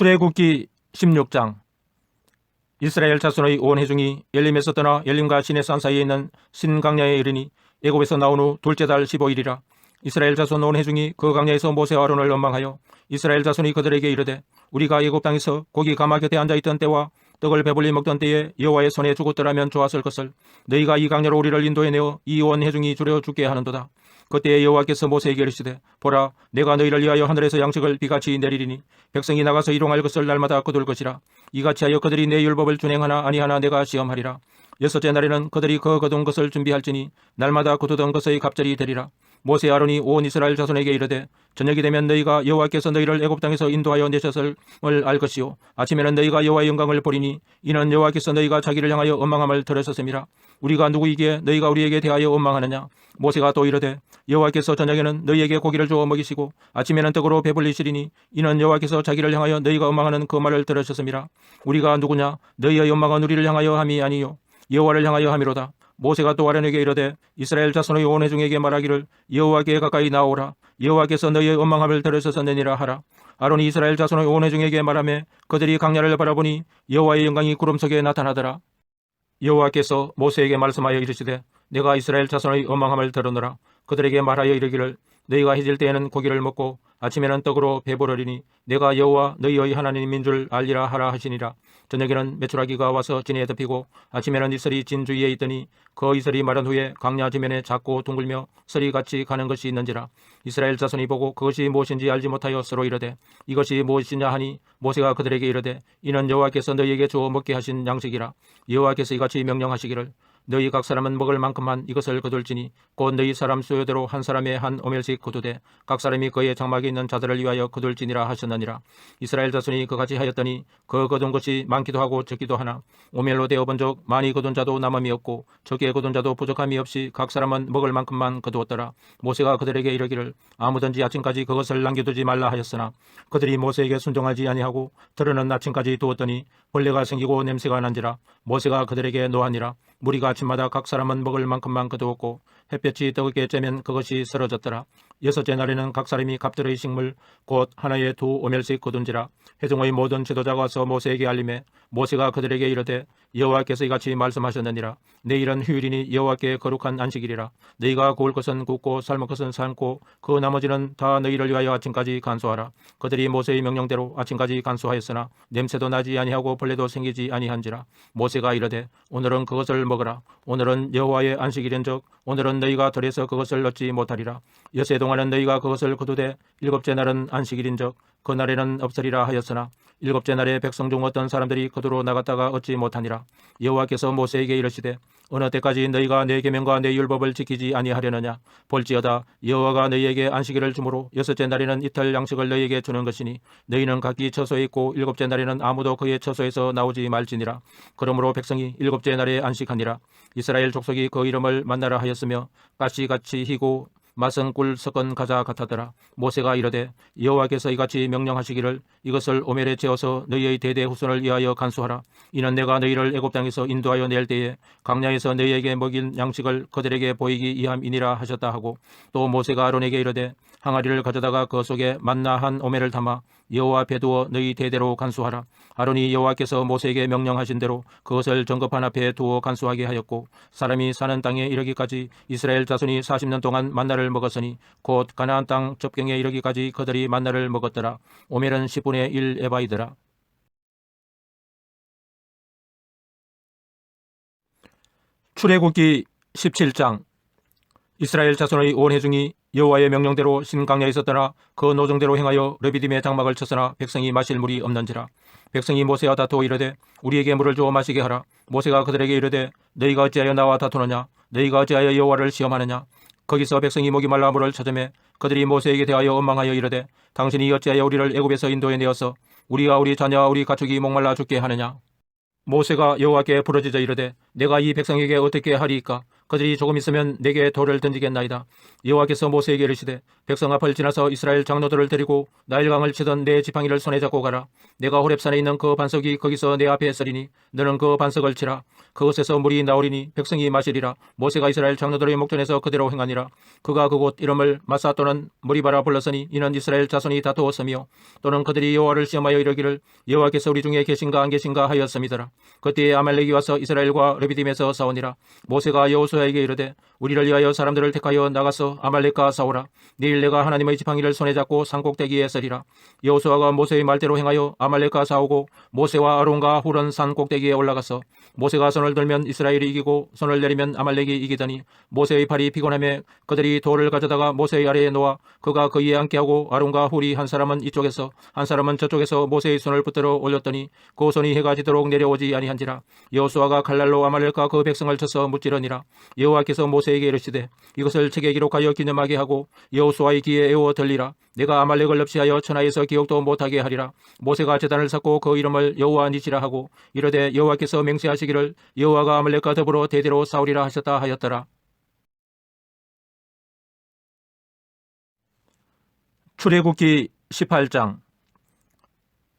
출애굽기 16장. 이스라엘 자손의 온 회중이 엘림에서 떠나 엘림과 시내산 사이에 있는 신강야에 이르니 애굽에서 나온 후 둘째 달 15일이라 이스라엘 자손 온 회중이 그 강야에서 모세와 아론을 원망하여 이스라엘 자손이 그들에게 이르되 우리가 애굽 땅에서 고기 가마 곁에 앉아 있던 때와 떡을 배불리 먹던 때에 여호와의 손에 죽었더라면 좋았을 것을 너희가 이 강야로 우리를 인도해 내어 이 온 회중이 주려 죽게 하는도다 그때 여호와께서 모세에게 이르시되 보라 내가 너희를 위하여 하늘에서 양식을 비같이 내리리니 백성이 나가서 일용할 것을 날마다 거둘 것이라. 이같이 하여 그들이 내 율법을 준행하나 아니하나 내가 시험하리라. 여섯째 날에는 그들이 그 거둔 것을 준비할지니 날마다 거두던 것의 갑절이 되리라 모세 아론이 온 이스라엘 자손에게 이르되 저녁이 되면 너희가 여호와께서 너희를 애굽 땅에서 인도하여 내셨을 알 것이요. 아침에는 너희가 여호와의 영광을 보리니 이는 여호와께서 너희가 자기를 향하여 원망함을 들으셨음이라. 우리가 누구이기에 너희가 우리에게 대하여 원망하느냐? 모세가 또 이르되 여호와께서 저녁에는 너희에게 고기를 주어 먹이시고 아침에는 떡으로 배불리시리니 이는 여호와께서 자기를 향하여 너희가 원망하는 그 말을 들으셨음이라. 우리가 누구냐? 너희의 원망은 우리를 향하여 함이 아니요. 여호와를 향하여 함이로다 모세가 또 아론에게 이르되 이스라엘 자손의 온 회중에게 말하기를 여호와께 가까이 나오라. 여호와께서 너희의 원망함을 들으셨느니라 하라. 아론이 이스라엘 자손의 온 회중에게 말하며 그들이 강야를 바라보니 여호와의 영광이 구름 속에 나타나더라. 여호와께서 모세에게 말씀하여 이르시되 내가 이스라엘 자손의 원망함을 들으노라. 그들에게 말하여 이르기를 너희가 해질 때에는 고기를 먹고 아침에는 떡으로 배부르리니 내가 여호와 너희의 하나님인 줄 알리라 하라 하시니라. 저녁에는 메추라기가 와서 진에 덮이고 아침에는 이슬이 진 주위에 있더니 그 이슬이 마른 후에 강야 지면에 작고 둥글며 설이 같이 가는 것이 있는지라. 이스라엘 자손이 보고 그것이 무엇인지 알지 못하여 서로 이르되 이것이 무엇이냐 하니 모세가 그들에게 이르되 이는 여호와께서 너희에게 주어 먹게 하신 양식이라. 여호와께서 이같이 명령하시기를 너희 각 사람은 먹을 만큼만 이것을 거둘지니 곧 너희 사람 수요대로 한 사람의 한 오멜씩 거두되 각 사람이 그의 장막에 있는 자들을 위하여 거둘지니라 하셨느니라. 이스라엘 자손이 그같이 하였더니 그 거둔 것이 많기도 하고 적기도 하나. 오멜로 되어 본적 많이 거둔 자도 남음이 없고 적게 거둔 자도 부족함이 없이 각 사람은 먹을 만큼만 거두었더라. 모세가 그들에게 이르기를 아무든지 아침까지 그것을 남겨두지 말라 하였으나 그들이 모세에게 순종하지 아니하고 들으는 아침까지 두었더니 벌레가 생기고 냄새가 난지라 모세가 그들에게 노하니라 무리가 아침마다 각 사람은 먹을 만큼만 거두었고 햇볕이 뜨겁게 쬐면 그것이 쓰러졌더라. 여섯째 날에는 각 사람이 갑들의 식물 곧 하나에 두 오멜씩 거둔지라 회중의 모든 지도자가 와서 모세에게 알림해 모세가 그들에게 이르되 여호와께서 이같이 말씀하셨느니라. 내일은 휴일이니 여호와께 거룩한 안식일이라. 너희가 구울 것은 굽고 삶을 것은 삶고 그 나머지는 다 너희를 위하여 아침까지 간수하라. 그들이 모세의 명령대로 아침까지 간수하였으나 냄새도 나지 아니하고 벌레도 생기지 아니한지라. 모세가 이르되 오늘은 그것을 먹으라. 오늘은 여호와의 안식일인즉 오늘은 너희가 들에서 그것을 얻지 못하리라. 여세 동안은 너희가 그것을 거두되 일곱째 날은 안식일인즉 그날에는 없으리라 하였으나 일곱째 날에 백성 중 어떤 사람들이 거두러 나갔다가 얻지 못하니라. 여호와께서 모세에게 이르시되 어느 때까지 너희가 내 계명과 내 율법을 지키지 아니하려느냐? 볼지어다 여호와가 너희에게 안식일을 주므로 여섯째 날에는 이틀 양식을 너희에게 주는 것이니 너희는 각기 처소에 있고 일곱째 날에는 아무도 그의 처소에서 나오지 말지니라. 그러므로 백성이 일곱째 날에 안식하니라. 이스라엘 족속이 그 이름을 만나라 하였으며 가시같이 희고 맛은 꿀 섞은 가자 같았더라. 모세가 이르되 여호와께서 이같이 명령하시기를 이것을 오멜에 재어서 너희의 대대 후손을 위하여 간수하라. 이는 내가 너희를 애굽 땅에서 인도하여 낼 때에 강야에서 너희에게 먹인 양식을 그들에게 보이기 이함이니라 하셨다 하고 또 모세가 아론에게 이르되 항아리를 가져다가 그 속에 만나 한 오멜을 담아 여호와 앞에 두어 너희 대대로 간수하라. 아론이 여호와께서 모세에게 명령하신 대로 그것을 정급한 앞에 두어 간수하게 하였고 사람이 사는 땅에 이르기까지 이스라엘 자손이 40년 동안 만나를 먹었으니 곧 가나안 땅 접경에 이르기까지 그들이 만나를 먹었더라. 오멜은 10분의 1 에바이더라. 출애굽기 17장 이스라엘 자손의 온 회중이 여호와의 명령대로 신강야에 있었더나 그 노정대로 행하여 르비딤의 장막을 쳤으나 백성이 마실 물이 없는지라. 백성이 모세와 다투어 이르되 우리에게 물을 주어 마시게 하라. 모세가 그들에게 이르되 너희가 어찌하여 나와 다투느냐? 너희가 어찌하여 여호와를 시험하느냐? 거기서 백성이 목이 말라 물을 찾으매 그들이 모세에게 대하여 원망하여 이르되 당신이 어찌하여 우리를 애굽에서 인도해 내어서 우리와 우리 자녀와 우리 가축이 목말라 죽게 하느냐? 모세가 여호와께 부르짖어 이르되 내가 이 백성에게 어떻게 하리이까 그들이 조금 있으면 내게 돌을 던지겠나이다. 여호와께서 모세에게 이르시되 백성 앞을 지나서 이스라엘 장로들을 데리고 나일강을 치던 내 지팡이를 손에 잡고 가라. 내가 호렙산에 있는 그 반석이 거기서 내 앞에 서리니 너는 그 반석을 치라. 그곳에서 물이 나오리니 백성이 마시리라. 모세가 이스라엘 장로들의 목전에서 그대로 행하니라. 그가 그곳 이름을 마사 또는 무리바라 불렀으니 이는 이스라엘 자손이 다투었으며 또는 그들이 여호와를 시험하여 이르기를 여호와께서 우리 중에 계신가 안 계신가 하였음이더라. 그때에 아말렉이 와서 이스라엘과 르비딤에서 싸우니라. 모세가 여호수 아에게 이르되 우리를 위하여 사람들을 택하여 나가서 아말렉과 싸우라. 내일 내가 하나님의 지팡이를 손에 잡고 산꼭대기에 서리라. 여호수아가 모세의 말대로 행하여 아말렉과 싸우고 모세와 아론과 훌은 산 꼭대기에 올라가서 모세가 손을 들면 이스라엘이 이기고 손을 내리면 아말렉이 이기더니 모세의 팔이 피곤하며 그들이 돌을 가져다가 모세의 아래에 놓아 그가 그 위에 앉게 하고 아론과 훌이 한 사람은 이쪽에서 한 사람은 저쪽에서 모세의 손을 붙들어 올렸더니 그 손이 해가 지도록 내려오지 아니한지라 여호수아가 칼날로 아말렉과 그 백성을 쳐서 무찌르니라 여호와께서 모세에게 이르시되 이것을 책에 기록하여 기념하게 하고 여호수아의 귀에 애워 들리라. 내가 아말렉을 없이하여 천하에서 기억도 못하게 하리라. 모세가 제단을 쌓고 그 이름을 여호와 니시라 하고 이르되 여호와께서 맹세하시기를 여호와가 아말렉과 더불어 대대로 싸우리라 하셨다 하였더라. 출애굽기 18장.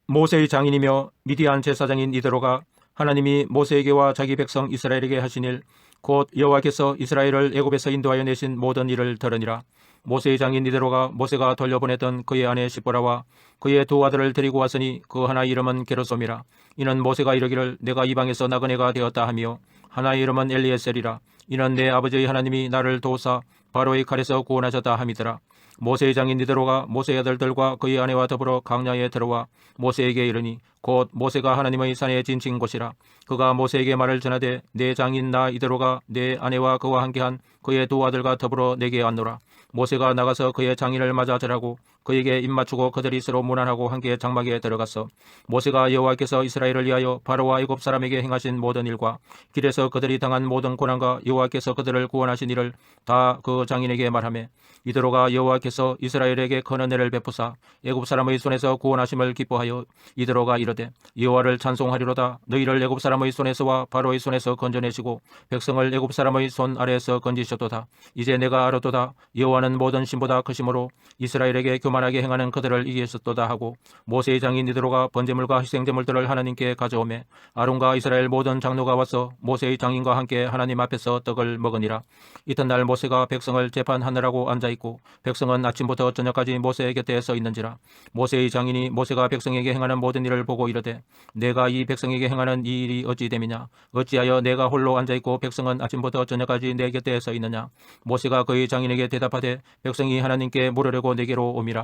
모세의 장인이며 미디안 제사장인 이드로가 하나님이 모세에게와 자기 백성 이스라엘에게 하신 일 곧 여호와께서 이스라엘을 애굽에서 인도하여 내신 모든 일을 들으니라. 모세의 장인 이드로가 모세가 돌려보냈던 그의 아내 시보라와 그의 두 아들을 데리고 왔으니 그 하나 이름은 게르솜이라. 이는 모세가 이르기를 내가 이방에서 나그네가 되었다 하며 하나의 이름은 엘리에셀이라. 이는 내 아버지의 하나님이 나를 도우사 바로의 칼에서 구원하셨다 함이더라 모세의 장인 니드로가 모세의 아들들과 그의 아내와 더불어 강야에 들어와 모세에게 이르니 곧 모세가 하나님의 산에 진친 곳이라. 그가 모세에게 말을 전하되 내 장인 나 이드로가 내 아내와 그와 함께한 그의 두 아들과 더불어 내게 왔노라. 모세가 나가서 그의 장인을 맞아 절하고 그에게 입맞추고 그들이 서로 무난하고 함께 장막에 들어갔어 모세가 여호와께서 이스라엘을 위하여 바로와 애굽 사람에게 행하신 모든 일과 길에서 그들이 당한 모든 고난과 여호와께서 그들을 구원하신 일을 다 그 장인에게 말하며 이드로가 여호와께서 이스라엘에게 큰 은혜를 베푸사 애굽 사람의 손에서 구원하심을 기뻐하여 이드로가 이르되 여호와를 찬송하리로다. 너희를 애굽 사람의 손에서와 바로의 손에서 건져내시고 백성을 애굽 사람의 손 아래에서 건지셨도다. 이제 내가 알았도다. 여호와는 모든 신보다 크심으로 이스라엘에게 교 만하게 행하는 그들을 이기셨도다 하고 모세의 장인 이드로가 번제물과 희생제물들을 하나님께 가져오매 아론과 이스라엘 모든 장로가 와서 모세의 장인과 함께 하나님 앞에서 떡을 먹으니라. 이튿날 모세가 백성을 재판하느라고 앉아 있고 백성은 아침부터 저녁까지 모세의 곁에 서 있는지라. 모세의 장인이 모세가 백성에게 행하는 모든 일을 보고 이르되 내가 이 백성에게 행하는 이 일이 어찌 됨이냐? 어찌하여 내가 홀로 앉아 있고 백성은 아침부터 저녁까지 내 곁에 서 있느냐? 모세가 그의 장인에게 대답하되 백성이 하나님께 물으려고 내게로 오미라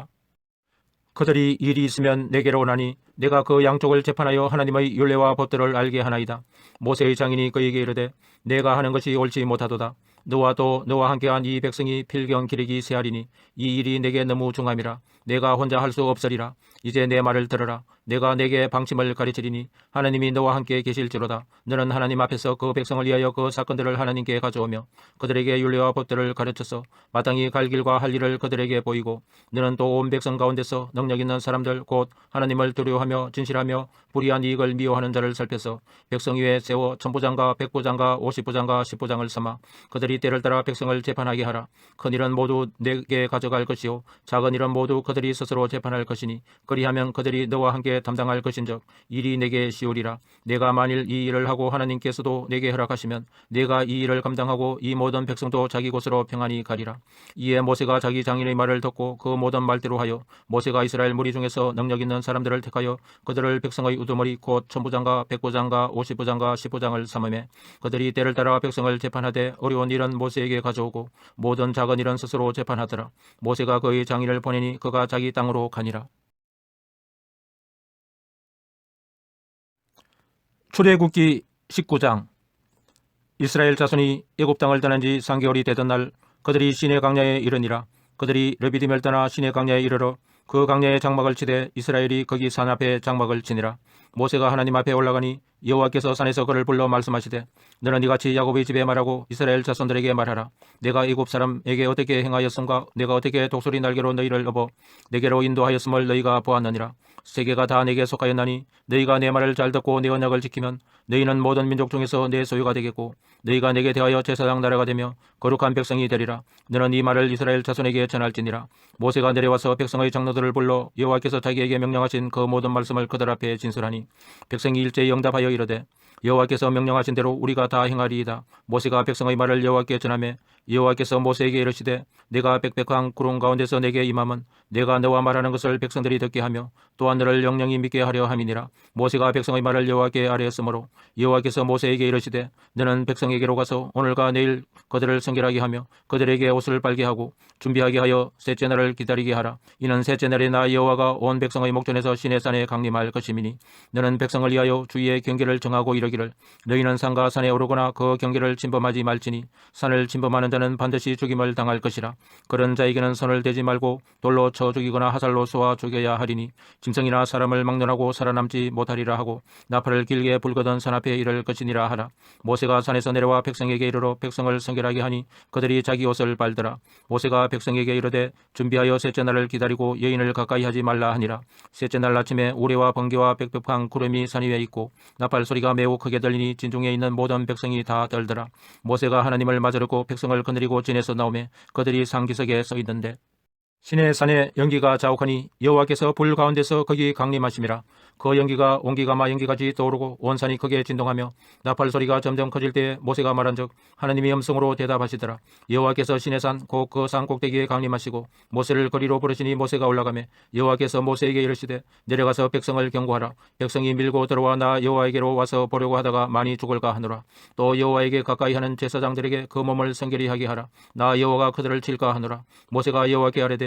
그들이 일이 있으면 내게로 오나니 내가 그 양쪽을 재판하여 하나님의 율례와 법들을 알게 하나이다. 모세의 장인이 그에게 이르되 내가 하는 것이 옳지 못하도다. 너와 또 너와 함께한 이 백성이 필경 기르기 세하리니 이 일이 내게 너무 중함이라. 내가 혼자 할 수 없으리라. 이제 내 말을 들으라. 내가 내게 방침을 가르치리니 하나님이 너와 함께 계실지로다. 너는 하나님 앞에서 그 백성을 위하여 그 사건들을 하나님께 가져오며 그들에게 윤례와 법들을 가르쳐서 마땅히 갈 길과 할 일을 그들에게 보이고 너는 또 온 백성 가운데서 능력 있는 사람들 곧 하나님을 두려워하며 진실하며 불의한 이익을 미워하는 자를 살펴서 백성 위에 세워 천부장과 백부장과 오십부장과 십부장을 삼아 그들이 때를 따라 백성을 재판하게 하라. 큰 일은 모두 내게 가져갈 것이요 작은 일은 모두 그들 이 스스로 재판할 것이니 그리하면 그들이 너와 함께 담당할 것인즉 일이 내게 쉬우리라. 내가 만일 이 일을 하고 하나님께서도 내게 허락하시면 내가 이 일을 감당하고 이 모든 백성도 자기 곳으로 평안히 가리라. 이에 모세가 자기 장인의 말을 듣고 그 모든 말대로 하여 모세가 이스라엘 무리 중에서 능력 있는 사람들을 택하여 그들을 백성의 우두머리 곧 천부장과 백부장과 오십부장과 십부장을 삼음해 그들이 때를 따라 백성을 재판하되 어려운 일은 모세에게 가져오고 모든 작은 일은 스스로 재판하더라. 모세가 그의 장인을 보내니 그가 자기 땅으로 가니라. 출애굽기 19장. 이스라엘 자손이 애굽 땅을 떠난 지 3개월이 되던 날 그들이 시내 강야에 이르니라. 그들이 르비딤을 떠나 시내 강야에 이르러 그 강야에 장막을 치되 이스라엘이 거기 산 앞에 장막을 치니라 모세가 하나님 앞에 올라가니 여호와께서 산에서 그를 불러 말씀하시되 너는 이같이 야곱의 집에 말하고 이스라엘 자손들에게 말하라. 내가 애굽 사람에게 어떻게 행하였음과 내가 어떻게 독수리 날개로 너희를 업어 내게로 인도하였음을 너희가 보았느니라. 세계가 다 내게 속하였나니 너희가 내 말을 잘 듣고 내 언약을 지키면 너희는 모든 민족 중에서 내 소유가 되겠고 너희가 내게 대하여 제사장 나라가 되며 거룩한 백성이 되리라. 너는 이 말을 이스라엘 자손에게 전할지니라. 모세가 내려와서 백성의 장로들을 불러 여호와께서 자기에게 명령하신 그 모든 말씀을 그들 앞에 진술하니 백성이 일제히 응답하여 이르되 여호와께서 명령하신 대로 우리가 다 행하리이다. 모세가 백성의 말을 여호와께 전하매 여호와께서 모세에게 이르시되 내가 빽빽한 구름 가운데서 내게 임함은 내가 너와 말하는 것을 백성들이 듣게 하며 또한 너를 영영히 믿게 하려 함이니라. 모세가 백성의 말을 여호와께 아뢰었으므로 여호와께서 모세에게 이르시되 너는 백성에게로 가서 오늘과 내일 그들을 성결하게 하며 그들에게 옷을 빨게 하고 준비하게 하여 셋째 날을 기다리게 하라. 이는 셋째 날에 나 여호와가 온 백성의 목전에서 시내산에 강림할 것임이니 너는 백성을 위하여 주의의 경계를 정하고 이르 기를 너희는 산과 산에 오르거나 그 경계를 침범하지 말지니 산을 침범하는 자는 반드시 죽임을 당할 것이라. 그런 자에게는 손을 대지 말고 돌로 쳐 죽이거나 하살로 쏘아 죽여야 하리니 짐승이나 사람을 막론하고 살아남지 못하리라 하고 나팔을 길게 불거든 산 앞에 이를 것이니라 하라. 모세가 산에서 내려와 백성에게 이르러 백성을 성결하게 하니 그들이 자기 옷을 빨더라. 모세가 백성에게 이르되 준비하여 셋째 날을 기다리고 여인을 가까이 하지 말라 하니라. 셋째 날 아침에 우레와 번개와 빽빽한 구름이 산 위에 있고 나팔 소리가 매우 크게 들리니 진중에 있는 모든 백성이 다 떨더라. 모세가 하나님을 맞으려고 백성을 거느리고 진에서 나오매 그들이 상기석에 서 있는데 신의 산에 연기가 자욱하니 여호와께서 불 가운데서 거기 강림하심이라. 그 연기가 온기가마 연기까지 떠오르고 온 산이 크게 진동하며 나팔 소리가 점점 커질 때에 모세가 말한즉 하나님이 음성으로 대답하시더라. 여호와께서 신의 산곧 그 산 꼭대기에 강림하시고 모세를 거리로 부르시니 모세가 올라가매 여호와께서 모세에게 이르시되 내려가서 백성을 경고하라. 백성이 밀고 들어와 나 여호와에게로 와서 보려고 하다가 많이 죽을까 하노라. 또 여호와에게 가까이 하는 제사장들에게 그 몸을 성결히 하게 하라. 나 여호와가 그들을 칠까 하노라. 모세가 여호와께 아뢰되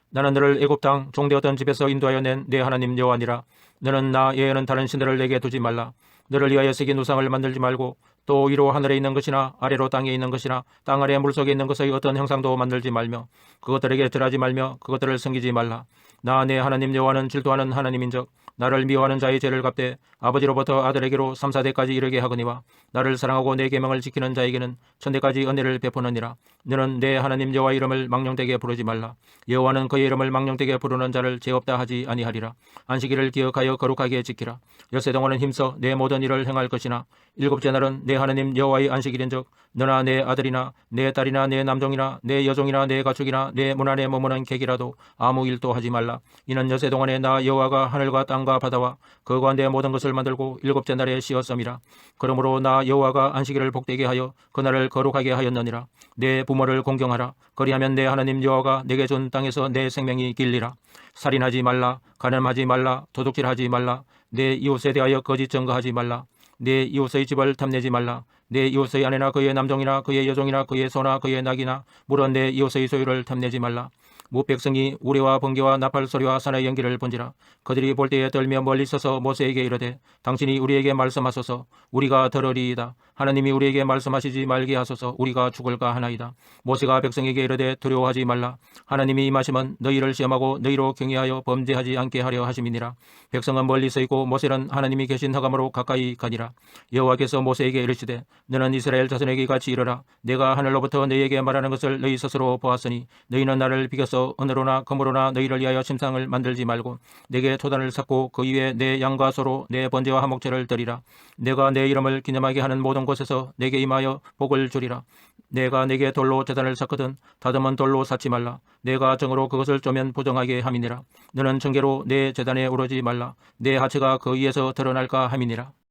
나는 너를 애굽 땅 종되었던 집에서 인도하여 낸 내 하나님 여호와니라. 너는 나 외에는 다른 신들을 내게 두지 말라. 너를 위하여 새긴 우상을 만들지 말고 또 위로 하늘에 있는 것이나 아래로 땅에 있는 것이나 땅 아래 물속에 있는 것의 어떤 형상도 만들지 말며 그것들에게 절하지 말며 그것들을 섬기지 말라. 나 내 하나님 여호와는 질투하는 하나님인즉 나를 미워하는 자의 죄를 갚되 아버지로부터 아들에게로 삼사대까지 이르게 하거니와 나를 사랑하고 내 계명을 지키는 자에게는 천대까지 은혜를 베푸느니라. 너는 내 하나님 여호와 이름을 망령되게 부르지 말라. 여호와는 그의 이름을 망령되게 부르는 자를 죄 없다 하지 아니하리라. 안식일을 기억하여 거룩하게 지키라. 열세 동안은 힘써 내 모든 일을 행할 것이나 일곱째 날은 내 하나님 여호와의 안식일인즉 너나 내 아들이나 내 딸이나 내 남종이나 내 여종이나 내 가축이나 내 문 안에 머무는 객이라도 아무 일도 하지 말라. 이는 여세 동안에 나 여호와가 하늘과 땅과 바다와 그 가운데 모든 것을 만들고 일곱째 날에 쉬었음이라. 그러므로 나 여호와가 안식일을 복되게 하여 그날을 거룩하게 하였느니라. 내 부모를 공경하라. 그리하면 내 하나님 여호와가 내게 준 땅에서 내 생명이 길리라. 살인하지 말라. 가늠하지 말라. 도둑질하지 말라. 내 이웃에 대하여 거짓 증거하지 말라. 내 이웃의 집을 탐내지 말라 내 이웃의 아내나 그의 남종이나 그의 여종이나 그의 소나 그의 낙이나 물론 내 이웃의 소유를 탐내지 말라. 무 백성이 우리와 번개와 나팔 소리와 산의 연기를 본지라. 그들이 볼 때에 떨며 멀리 서서 모세에게 이르되 당신이 우리에게 말씀하소서. 우리가 들으리이다. 하나님이 우리에게 말씀하시지 말게 하소서. 우리가 죽을까 하나이다. 모세가 백성에게 이르되 두려워하지 말라. 하나님이 임하시면 너희를 시험하고 너희로 경외하여 범죄하지 않게 하려 하심이니라. 백성은 멀리 서 있고 모세는 하나님이 계신 허감으로 가까이 가니라. 여호와께서 모세에게 이르시되 너는 이스라엘 자손에게 같이 이르라. 내가 하늘로부터 너희에게 말하는 것을 너희 스스로 보았으니 너희는 나를 비겨서 은으로나 금으로나 너희를 위하여 침상을 만들지 말고 내게 초단을 쌓고 그 위에 내 양과 소로 내 번제와 화목제를 드리라. 내가 내 이름을 기념하게 하는 모든 곳에서 내게 임하여 복을 주리라. 내가 내게 돌로 재단을 쌓거든 다듬은 돌로 쌓지 말라. 내가 정으로 그것을 쪼면 부정하게 함이니라. 너는 정계로 내 재단에 오르지 말라. 내 하체가 그 위에서 드러날까 함이니라